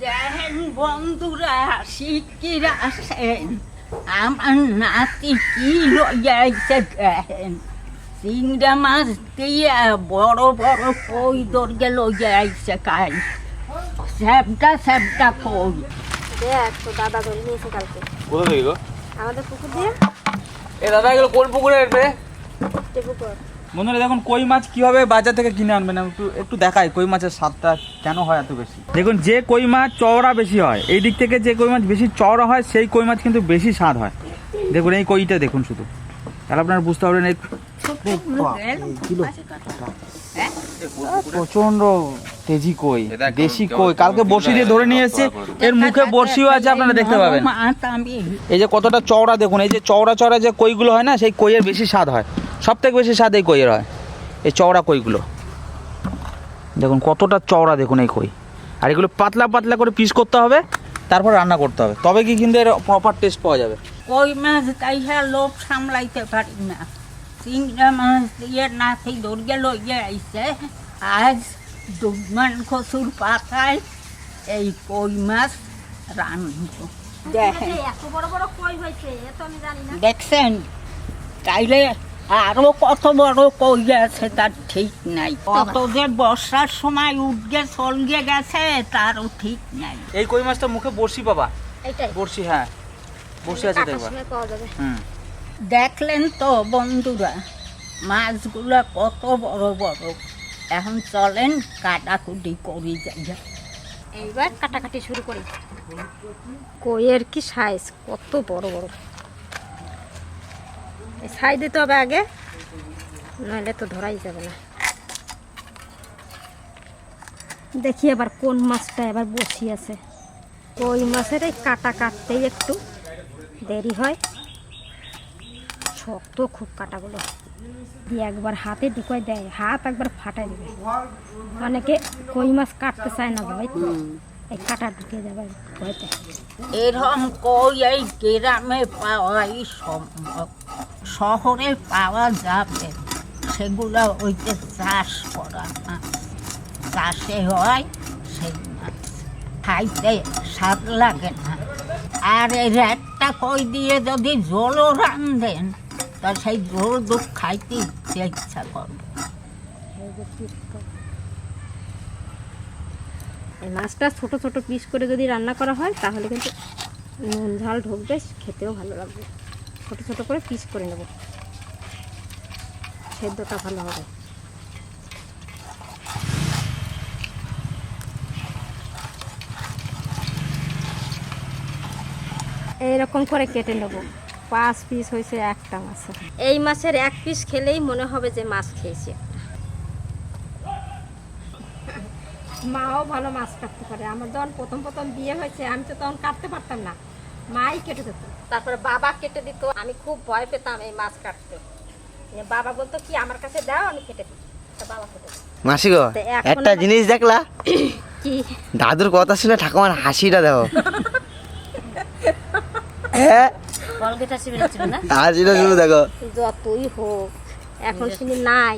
দেখেন বন্ধুরা শিক্ষিরা আছেন আমার নাতি কি লইয়াছে দেখেন চিংড়া মাছ দিয়ে বড় বড় কই দরগে লইয়া আইছে কাই। স্যাপটা স্যাপটা কই? দেখ তো দাদা ধরে নিয়েছে কালকে। কোথা থেকে গো? আমাদের পুকুর দিয়ে। এ দাদা এগুলো কোন পুকুরে আসবে পুকুর। বন্ধুরা, দেখুন, কই মাছ কীভাবে বাজার থেকে কিনে আনবেন? একটু একটু দেখাই, কই মাছের স্বাদটা কেন হয় এত বেশি? দেখুন, যে কই মাছ চওড়া বেশি হয়, এই দিক থেকে যে কই মাছ বেশি চওড়া হয়, সেই কই মাছ কিন্তু বেশি স্বাদ হয়। দেখুন, এই কইটা দেখুন শুধু। তাহলে আপনারা বুঝতে পারবেন, এই প্রচণ্ড তেজি কই, দেশি কই। কালকে বড়শি দিয়ে ধরে নিয়ে এসেছে, এর মুখে বড়শিও আছে, আপনারা দেখতে পাবেন। এই যে কতটা চওড়া, দেখুন, এই যে চওড়া চওড়া যে কইগুলো হয় না, সেই কইয়ের বেশি স্বাদ হয়। সব থেকে বেশি স্বাদ এই কইয়ের হয়? এই চওড়া কইগুলো। দেখুন কতটা চওড়া দেখুন এই কই। আর এগুলো পাতলা পাতলা করে পিস করতে হবে তারপর রান্না করতে হবে। তবে কি কিন্তু এর প্রপার টেস্ট পাওয়া যাবে। কই মাছ তাই হ্যাঁ লোভ সামলাইতে পারি না। চিংড়া মাছ দিয়ে নাতি দরগে লইয়া আইছে। আজ দুধমান কচুর পাতায় এই কই মাছ রান্নব। দেখেন এত বড় বড় কই হয়েছে এ আমি জানি না। দেখছেন? তাইলে আরও কত বড় কই আছে তার ঠিক নাই। কত যে বর্ষার সময় উঠগে চলগে গেছে তারও ঠিক নাই। এই কই মাছটা? মুখে বড়শি এইটাই। বড়শি হ্যাঁ। বড়শি আছে কাটার দেখবা। সময় পাওয়া যাবে। হুম। দেখলেন তো বন্ধুরা মাছগুলো কত বড় বড়। এখন চলেন কাটাকুটি করি যাই। এইবার কাটাকাটি শুরু করি। কইয়ের কি সাইজ কত বড় বড়। ছাই দিতে হবে আগে, নইলে তো ধরাই যাবে না। দেখি এবার কোন মাছটা এবার বসি আছে। কই মাছের এই কাটা কাটতেই একটু দেরি হয়। শক্ত খুব কাটাগুলো। দিয়ে একবার হাতে ঢুকাই দেয়, হাত একবার ফাটাই দেবে। অনেকে কই মাছ কাটতে চায় না তো। এই কাটা ঢুকে যাবে ভয়তে। এরকম কই এই গ্রামে পাওয়াই সম্ভব। শহরে পাওয়া যাবে। সেগুলো ওই যে চাষ করা মাছ। চাষে হয় সেই মাছ। খাইতে স্বাদ লাগে না। আর এর একটা কই দিয়ে যদি জলও রান্ধেন তা সেই জল দুধ খাইতে ইচ্ছে ইচ্ছা করবে এই মাছটা ছোট ছোট পিস করে যদি রান্না করা হয়, তাহলে কিন্তু নুন ঝাল ঢুকবে, খেতেও ভালো লাগবে। ছোট ছোটো করে পিস করে নেব। সেদ্ধটা ভালো হবে। এইরকম করে কেটে নেব। পাঁচ পিস হয়েছে, একটা মাছের। এই মাছের এক পিস খেলেই মনে হবে যে মাছ খেয়েছি। মাও ভালো মাছ কাটতে পারে। আমার যখন প্রথম প্রথম বিয়ে হয়েছে, আমি তো তখন কাটতে পারতাম না। মাই কেটে দিত। তারপরে বাবা কেটে দিত। আমি খুব ভয় পেতাম এই মাছ কাটতে। বাবা বলতো কি আমার কাছে দাও আমি কেটে দিই। বাবা কেটে মাসি গো একটা জিনিস দেখলা? কি? দাদুর কথা শুনে ঠাকুমার হাসিটা দেখো। হ্যাঁ? হাসিটা শুধু দেখো। যতই হোক এখন শুনি নাই।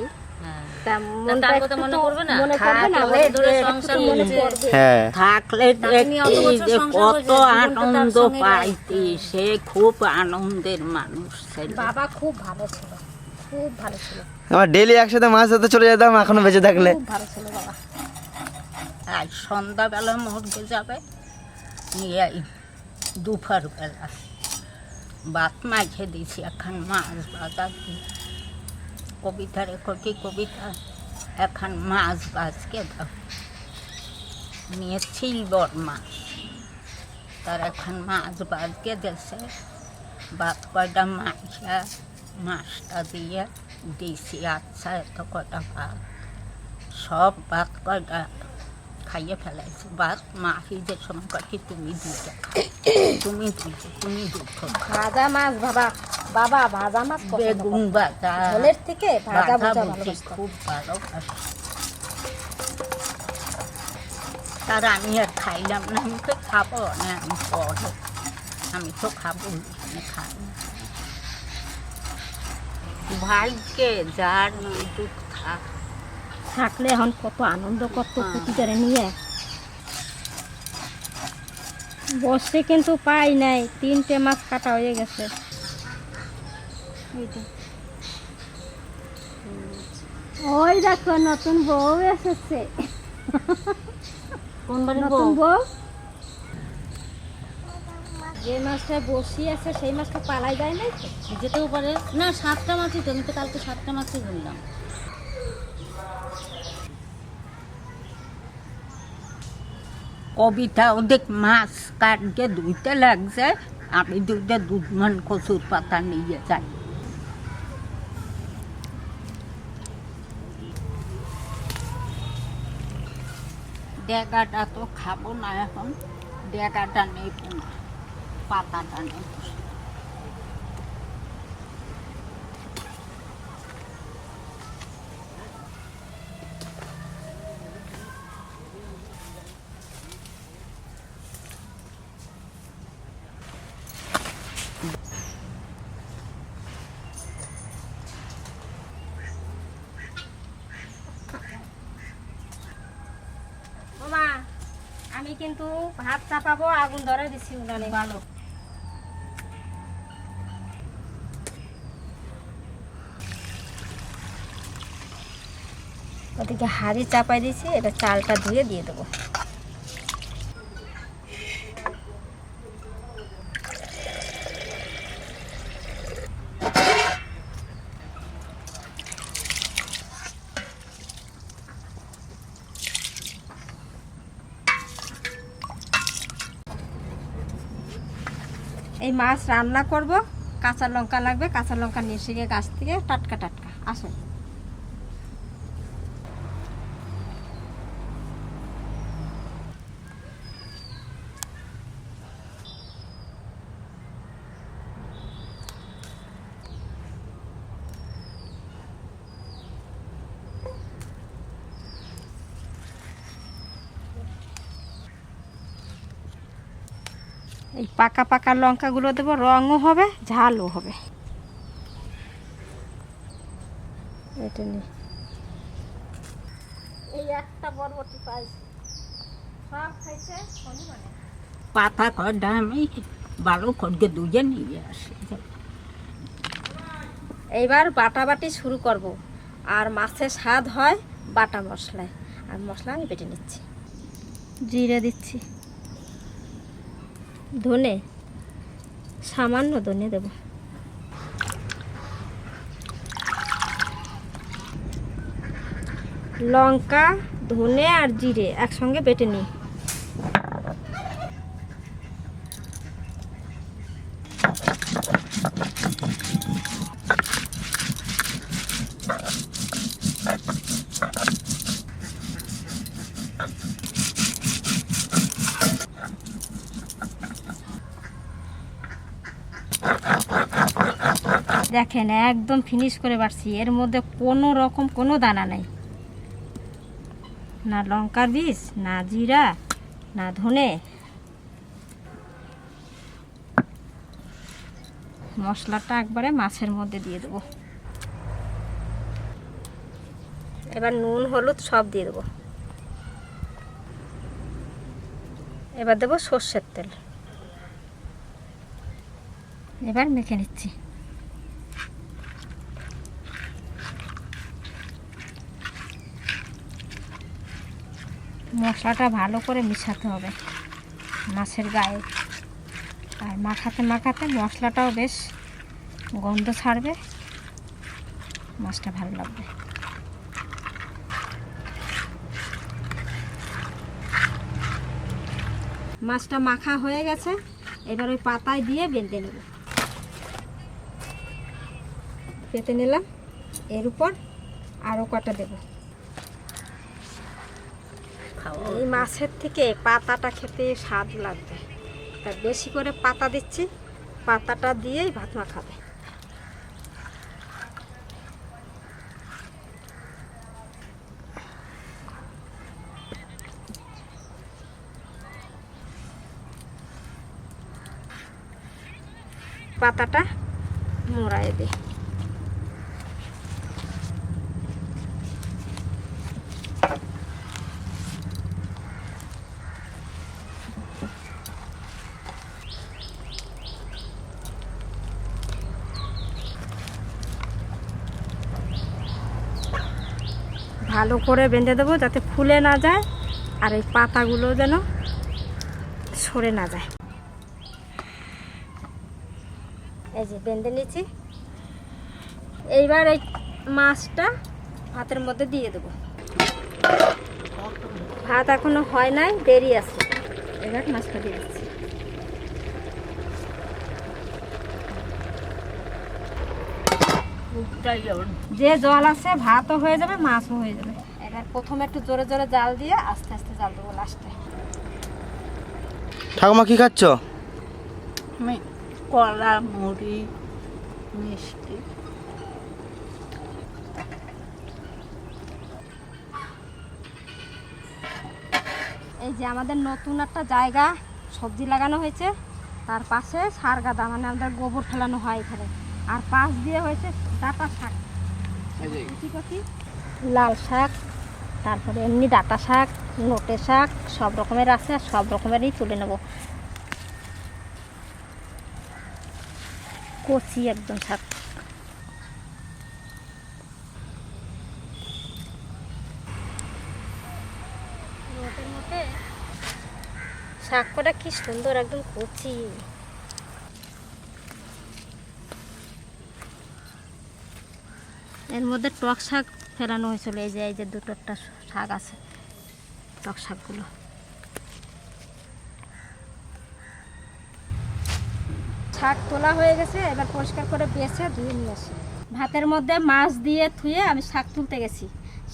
কত করেছেন, জীবনটা তার আনন্দ পাইতি সে খুব আনন্দের মানুষ বাবা খুব ভালো ছিল খুব ভালো ছিল। আমার ডেলি একসাথে মাছ ধরতে চলে যেতাম এখনও বেঁচে থাকলে। খুব ভালো ছিল বাবা। আর সন্ধ্যাবেলা মর্গে যাবে নিয়ে দুপুর বেলা ভাত মাঝে দিছি এখন মাছ বাজার দি কবিতা রেখো কবিতা এখন মাছ বাজকে দাও নিয়ে সিলবর মাছ, তার এখন মাছ বাজকে দেশে বাদ কয়টা মাছা মাছটা দিয়ে দিছি আচ্ছা এত কটা ভাত সব ভাত কয়টা খাইয়ে ফেলাইছে ভাত মাহি যে সময় কয় তুমি দুইটা তুমি দুইটা তুমি দুটো ভাজা মাছ বাবা বাবা ভাজা মাছ বেগুন বাটা ঝোলের থেকে ভাজা ভুজা খুব ভালোবাসে তার আমি আর খাইলাম না আমি তো খাব না আমি পরে। আমি তো খাব আমি খাই না। ভাইকে যার দুধ খা থাকলে এখন কত আনন্দ কত প্রতিটারে নিয়ে। বসে কিন্তু পাই নাই তিনটে মাছ কাটা হয়ে গেছে। ওই দেখো নতুন বউ এসেছে। নতুন বউ? যে মাছটা বসি আছে সেই মাছটা পালাই যায় নাই যেতেও পারে। না সাতটা মাছই তো আমি তো কালকে সাতটা মাছই বললাম কবিতা ওদের মাছ কাটকে দুইটা লাগছে, আমি দুইটা দুধমান কচুর পাতা নিয়ে যাই। ডেগাটা তো খাব না এখন, ডেগাটা নেই পাতাটা নেই মামা আমি কিন্তু ভাত চাপাবো আগুন ধরে দিছি উনানে। ভালো। ওদিকে হাড়ি চাপাই দিয়েছি এটা চালটা ধুয়ে দিয়ে দেবো। মাছ রান্না করব, কাঁচা লঙ্কা লাগবে, কাঁচা লঙ্কা নিয়ে এসে গাছ থেকে টাটকা টাটকা। আসুন। এই পাকা পাকা লঙ্কাগুলো দেবো রঙও হবে ঝালও হবে। এটা নে। এই একটা বরবটি পাইছি। সব খাইছে হনুমানে পাতা কটা আমি ভালো করে দুজে নিয়ে আসি। এইবার বাটা বাটি শুরু করব। আর মাছের স্বাদ হয় বাটা মশলায়। আর মশলা আমি বেটে নিচ্ছি। জিরে দিচ্ছি। ধনে সামান্য ধনে দেব। লঙ্কা ধনে আর জিরে একসঙ্গে বেটে নিই। দেখেন, একদম ফিনিশ করে বাড়ছি। এর মধ্যে কোনো রকম কোনো দানা নেই। না লঙ্কার বীজ, না জিরা, না ধনে। মশলাটা একবারে মাছের মধ্যে দিয়ে দেবো। এবার নুন, হলুদ সব দিয়ে দেবো। এবার দেবো সর্ষের তেল। এবার মেখে নিচ্ছি। মশলাটা ভালো করে মিশাতে হবে মাছের গায়ে। আর মাখাতে মাখাতে মশলাটাও বেশ গন্ধ ছাড়বে, মাছটা ভালো লাগবে। মাছটা মাখা হয়ে গেছে, এবার ওই পাতায় দিয়ে বেঁধে নেব। পেতে নিলাম, এর উপর আরও কটা দেবো। এই মাছের থেকে পাতাটা খেতে স্বাদ লাগবে। তা বেশি করে পাতা দিচ্ছি, পাতাটা দিয়েই ভাত মাখাবে। পাতাটা মোড়ায় দিই। ভালো করে বেঁধে দেবো যাতে ফুলে না যায় আর এই পাতাগুলো যেন সরে না যায়। এই যে বেঁধে নিয়েছি। এইবার এই মাছটা ভাতের মধ্যে দিয়ে দেবো। ভাত এখনও হয় নাই দেরি আছে। এবার মাছটা দিয়ে দিচ্ছি। যে জল আছে ভাতও হয়ে যাবে মাছও হয়ে যাবে। প্রথমে একটু জোরে জোরে জাল দিয়ে আস্তে আস্তে জাল দেবো লাস্টে ঠাকুমা কি খাচ্ছ? আমি কলা মুড়ি মিষ্টি। এই যে আমাদের নতুন একটা জায়গা সবজি লাগানো হয়েছে। তার পাশে সার গাদা মানে আমাদের গোবর ফেলানো হয় এখানে। আর পাশ দিয়ে হয়েছে ডাটা শাক। কচি? লাল শাক। তারপরে এমনি ডাটা শাক নোটে শাক সব রকমের আছে আর সব রকমেরই তুলে নেব। কচি একদম শাক। নোটের মধ্যে? শাক কটা কি সুন্দর একদম কচি। এর মধ্যে টক শাক ফেলানো হয়েছিল। এই যে এই যে দুটো একটা শাক আছে, টক শাকগুলো। শাক তোলা হয়ে গেছে, এবার পরিষ্কার করে বেছে ধুয়ে নিয়ে আসি। ভাতের মধ্যে মাছ দিয়ে ধুয়ে আমি শাক তুলতে গেছি।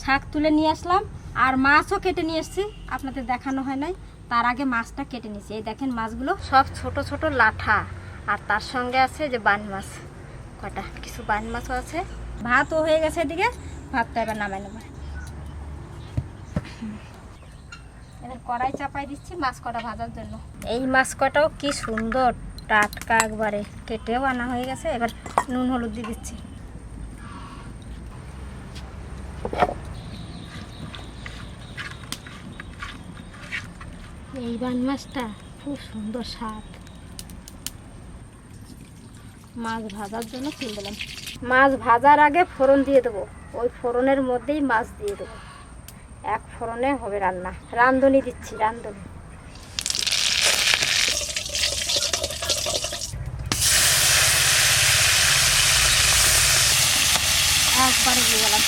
শাক তুলে নিয়ে আসলাম, আর মাছও কেটে নিয়ে এসেছি। আপনাদের দেখানো হয় নাই, তার আগে মাছটা কেটে নিয়েছি। এই দেখেন মাছগুলো সব ছোট ছোট লাঠা, আর তার সঙ্গে আছে যে বান মাছ, কটা, কিছু বান মাছও আছে। ভাতও হয়ে গেছে এদিকে। ভাতটা এবার নামাই নেব। এবার কড়াই চাপাই দিচ্ছি মাছ কটা ভাজার জন্য। এই মাছ কটাও কি সুন্দর টাটকা একবারে। কেটেও আনা হয়ে গেছে এবার নুন হলুদ দিয়ে দিচ্ছি। এই বান মাছটা খুব সুন্দর স্বাদ। মাছ ভাজার জন্য দিলাম মাছ ভাজার আগে ফোড়ন দিয়ে দেবো। ওই ফোড়নের মধ্যেই মাছ দিয়ে দেবো। এক ফোড়নে হবে রান্না। রান্ধনি দিচ্ছি রান্ধনি একবারে দিয়ে গেলাম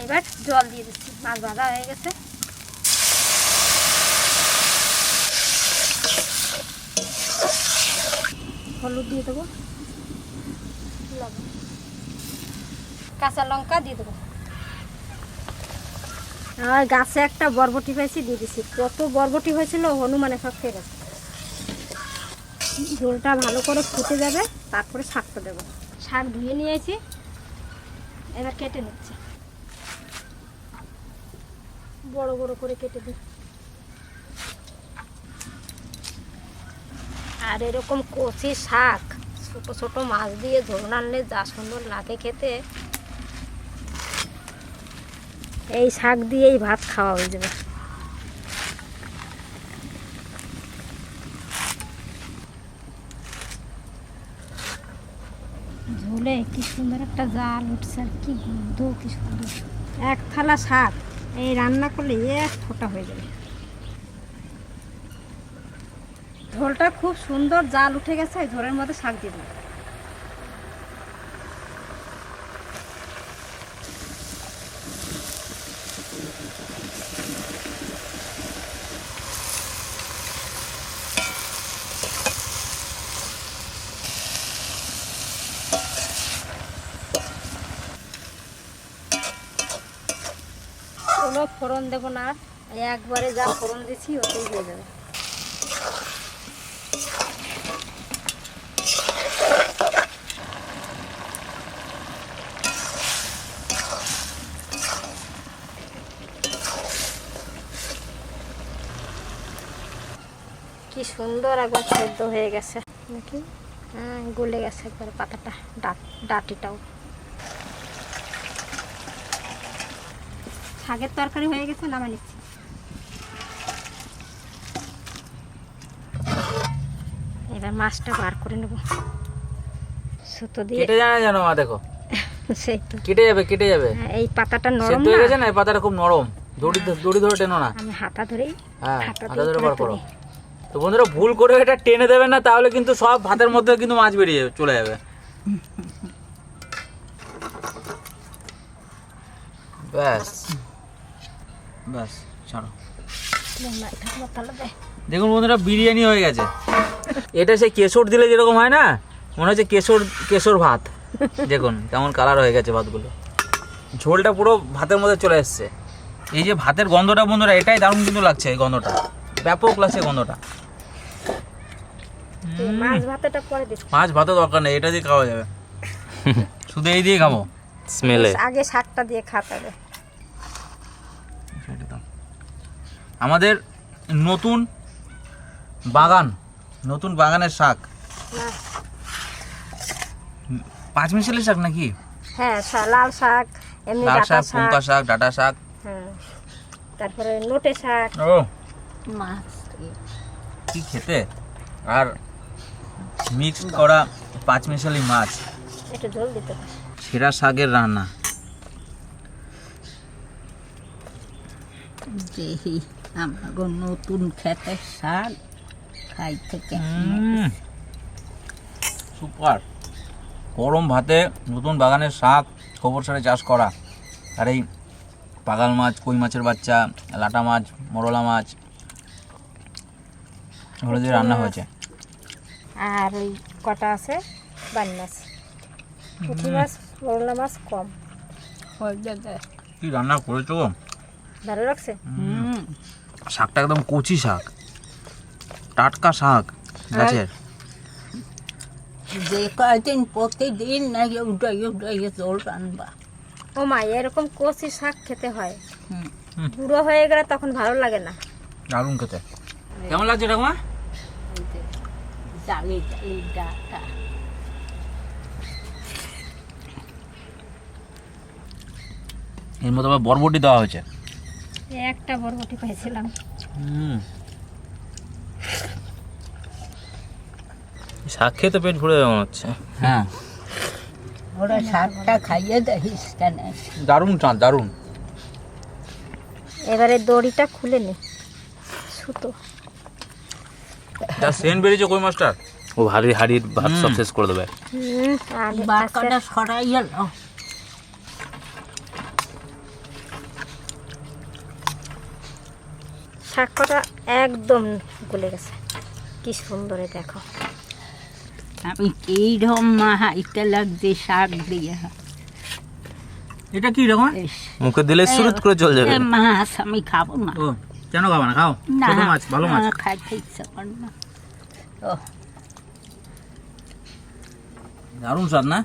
এবার জল দিয়ে দিচ্ছি। মাছ ভাজা হয়ে গেছে। হলুদ দিয়ে দেবো। কাঁচা লঙ্কা দিয়ে দেবো। আর গাছে একটা বরবটি পেয়েছি, দিয়ে দিছি। কত বরবটি হয়েছিল, হনুমানে সব গেছে। ঝোলটা ভালো করে ফুটে যাবে, তারপরে শাকটা দেবো। শাক ধুয়ে নিয়েছি, এবার কেটে নিচ্ছি। বড় বড় করে কেটে দিই আর এরকম কচি শাক, ছোট ছোট মাছ দিয়ে ধরুন আনলে যা সুন্দর লাগে খেতে। এই শাক দিয়েই ভাত খাওয়া হয়ে যাবে। ঝোলে কি সুন্দর একটা জাল উঠছে আর কি গন্ধ, কি সুন্দর। এক থালা শাক, এই রান্না করলে এক ফোঁটা হয়ে যাবে। ঝোলটা খুব সুন্দর জাল উঠে গেছে ঝোলের মধ্যে শাক দেবো কোনো ফোড়ন দেবো না। একবারে যা ফোড়ন দিছি, ওতেই হয়ে যাবে সুন্দর একবার সেদ্ধ হয়ে গেছে। নাকি হ্যাঁ গলে গেছে একবার পাতাটা ডাটিটাও। শাকের তরকারি হয়ে গেছে নামা নিচ্ছি। এবার মাছটা বার করে নেব। সুতো দিয়ে। কেটে যায় না জানো মা দেখো। সেই তো। কেটে যাবে কেটে যাবে। হ্যাঁ, এই পাতাটা নরম সেদ্ধ হয়ে না? গেছে না? এই পাতাটা খুব নরম। দড়ি দড়ি ধরে টেনো না। আমি হাতা ধরেই হ্যাঁ হাতা ধরে বার করো। তো বন্ধুরা, ভুল করে এটা টেনে দেবে না, তাহলে কিন্তু সব ভাতের মধ্যে কিন্তু মাছ বেরিয়ে যাবে, চলে যাবে। ব্যাস। ব্যাস, ছাড়ো। দেখুন বন্ধুরা, বিরিয়ানি হয়ে গেছে। এটা সে কেশর দিলে যেরকম হয় না, মনে হচ্ছে কেশর কেশর ভাত। দেখুন কেমন কালার হয়ে গেছে ভাতগুলো। ঝোলটা পুরো ভাতের মধ্যে চলে এসছে। এই যে ভাতের গন্ধটা বন্ধুরা, এটাই দারুণ কিন্তু লাগছে এই গন্ধটা। ব্যাপক লাগছে গন্ধটা। মাছ ভাতাটা পরে দিচ্ছি মাছ ভাতের দরকার নেই এটা দিয়ে খাওয়া যাবে। শুধু এই দিয়ে খাব। স্মেলে। আগে শাকটা দিয়ে খাতে হবে আমাদের নতুন বাগান নতুন বাগানের শাক। পাঁচ মিশালি শাক নাকি? হ্যাঁ লাল শাক এমনি লাল শাক শাক। শাক ডাটা শাক। হ্যাঁ তারপরে নোটে শাক। ও। মাছ কি খেতে? আর মিক্সড করা পাঁচ মিশালি মাছ। সেরা শাকের রান্না। নতুন খেতে শাক খাইতে সুপার। গরম ভাতে নতুন বাগানের শাক গোবর সারে চাষ করা। আর এই পাগাল মাছ কই মাছের বাচ্চা লাটা মাছ মরলা মাছ এগুলো দিয়ে রান্না হয়েছে। আর ওই কটা আছে? বান মাছ। পুঁটি মাছ মোরলা মাছ কম। কি রান্না করেছ ভালো লাগছে? শাকটা একদম কচি শাক। টাটকা শাক গাছের। যে কয়দিন প্রতিদিন নাকি উঠাই উঠাই জল রান্না। ও মা এরকম কচি শাক খেতে হয়। হুম। বুড়ো হয়ে গেলে তখন ভালো লাগে না। দারুণ খেতে। কেমন লাগছে ঠাকুমা? ডাটা এর মধ্যে আবার বরবটি দেওয়া হয়েছে। একটা বরবটি পাইছিলাম হুম। শাক খেতে পেট ভরে যাবে মনে হচ্ছে। হ্যাঁ। ওরা শাকটা খাইয়ে দেখিস কেন? দারুণ চাঁদ দারুণ। এবারে দড়িটা খুলে নি। সুতো। যা সেন্ট বেরিয়েছে কই মাছটার ও ভারী হাড়ির ভাত সব শেষ করে দেবে। বারকাটা সরাই গেল শাক একদম গলে গেছে। কি সুন্দরে দেখো। আমি কিরম মা হাইতে লাগছে শাক দিয়ে। এটা কি রকম? মুখে দিলে সুরুত করে চলে যাবে। মাছ আমি খাব না। কেন খাব না? খাও। ছোট মাছ ভালো মাছ। খাইতে ইচ্ছা করে না। দারুণ স্বাদ না?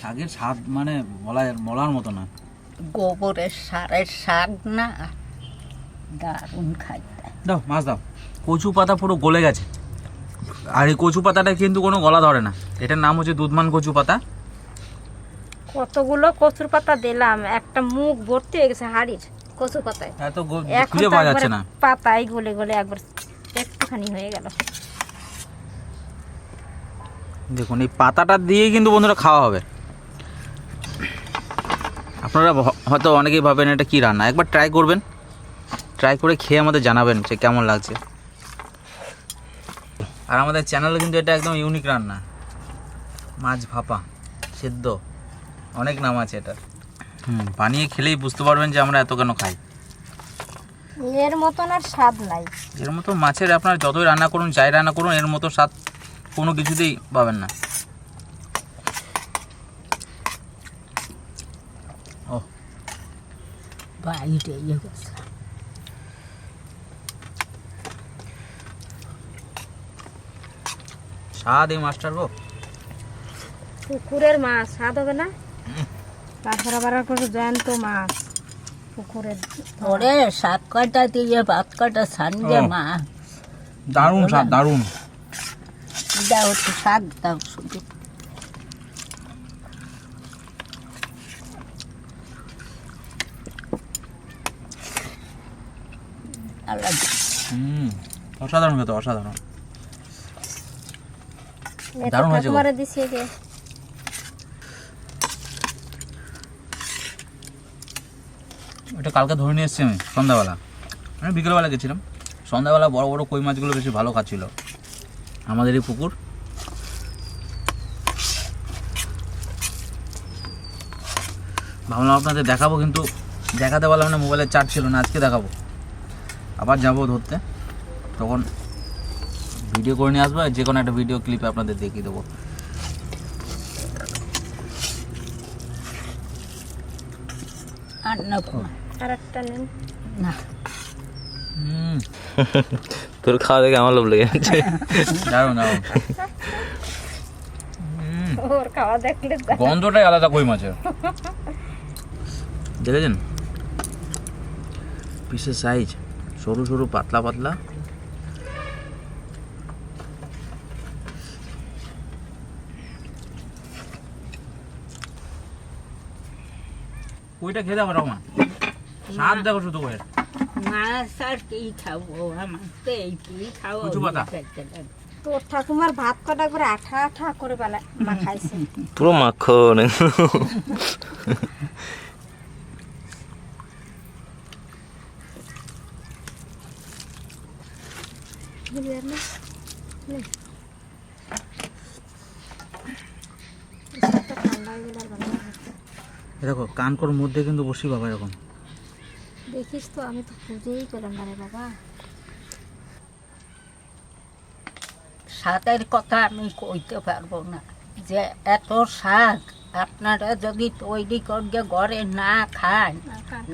শাকের স্বাদ মানে বলা বলার মতো না। গোবরের সারের শাক না। দারুণ খাইতে। দাও মাছ দাও। কচু পাতা পুরো গলে গেছে। আর এই কচু পাতাটা কিন্তু কোনো গলা ধরে না। এটার নাম হচ্ছে দুধমান কচু পাতা। কতগুলো কচুর পাতা দিলাম। একটা মুখ ভর্তি হয়ে গেছে হাড়ির। কচু পাতায়। এত খুঁজে পাওয়া যাচ্ছে না। পাতাই গলে গলে একবার একটুখানি হয়ে গেল। দেখুন এই পাতাটা দিয়েই কিন্তু বন্ধুরা খাওয়া হবে। আপনারা হয়তো অনেকেই ভাবেন এটা কি রান্না। একবার ট্রাই করবেন। ট্রাই করে খেয়ে আমাদের জানাবেন যে কেমন লাগছে। আর আমাদের চ্যানেলে কিন্তু এটা একদম ইউনিক রান্না। মাছ ভাপা সেদ্ধ। অনেক নাম আছে এটা হুম বানিয়ে খেলেই বুঝতে পারবেন যে আমরা এত কেন খাই। এর মতন আর স্বাদ নাই। এর মতো মাছের আপনার যতই রান্না করুন যাই রান্না করুন এর মতো স্বাদ কোনো কিছুতেই পাবেন না। ও বাইরে ইয়ে স্বাদ এই মাছটার গো। পুকুরের মাছ স্বাদ হবে না? তারপর আবার করে জ্যান্ত মাছ পুকুরের ওরে শাক কাটা দিয়ে ভাত কাটা সানজে ও। মা। দারুণ স্বাদ দারুণ। দাও তো শাক দাও শুধু। অসাধারণ খেতে অসাধারণ। দারুণ হয়েছে এটা কালকে ধরে নিয়ে এসেছি আমি, সন্ধ্যাবেলা। আমি বিকেলবেলা গেছিলাম। সন্ধ্যাবেলা বড় বড় কই মাছগুলো বেশি ভালো খাচ্ছিল। আমাদের এই পুকুর। ভাবলাম আপনাদের দেখাবো, কিন্তু দেখাতে পারলাম না, মোবাইলের চার্জ ছিল না, আজকে দেখাবো। আবার যাব ধরতে। তখন ভিডিও করে নিয়ে আসব যে কোনো একটা ভিডিও ক্লিপে আপনাদের দেখিয়ে দেবো। আর না। আর একটা নেন। না। তোর খাওয়া দেখে আমার লোভ লেগে যাচ্ছে। দারুণ দারুণ ওর খাওয়া দেখলে গন্ধটাই আলাদা কই মাছের? দেখেছেন? পিসের সাইজ সরু সরু পাতলা পাতলা। কইটা খেয়ে দেখো রকমা স্বাদ দেখো শুধু কইয়ের মাছ আর কি খাব? আমার তো এইটি খাব? তোর ঠাকুমার ভাত কটা করে আঠা আঠা করে বেলা পুরো মাখন। দেখো কানকর মধ্যে কিন্তু বসি বাবা এরকম। দেখিস তো আমি তো পুজোই পেলাম না রে বাবা। স্বাদের কথা আমি কইতে পারব না যে এত শাক আপনারা যদি তৈরি করে ঘরে না খান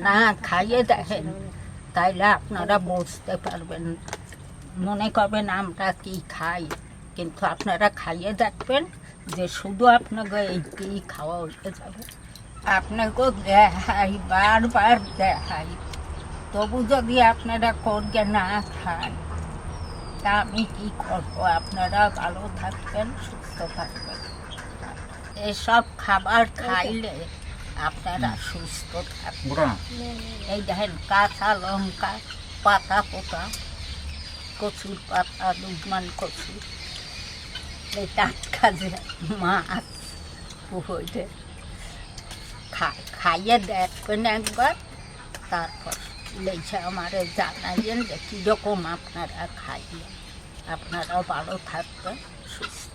না খাইয়ে দেখেন তাইলে আপনারা বুঝতে পারবেন। মনে করবেন আমরা কি খাই কিন্তু আপনারা খাইয়ে দেখবেন যে শুধু আপনাকে এইটি খাওয়া হয়ে যাবে। আপনাকেও দেখাই বারবার দেখাই। তবু যদি আপনারা করগে না খান তা আমি কি করব? আপনারা ভালো থাকবেন সুস্থ থাকবেন। এসব খাবার খাইলে আপনারা সুস্থ থাকবেন। এই দেখেন কাঁচা লঙ্কা পাতা পোতা কচুর পাতা দুধমান কচু এই টাটকা যে মাছ পুকুরে খা- খাইয়ে দেখবেন একবার তারপর লেছে আমারে জানাইয়েন যে কীরকম আপনারা খাইয়ে আপনারাও ভালো থাকবেন সুস্থ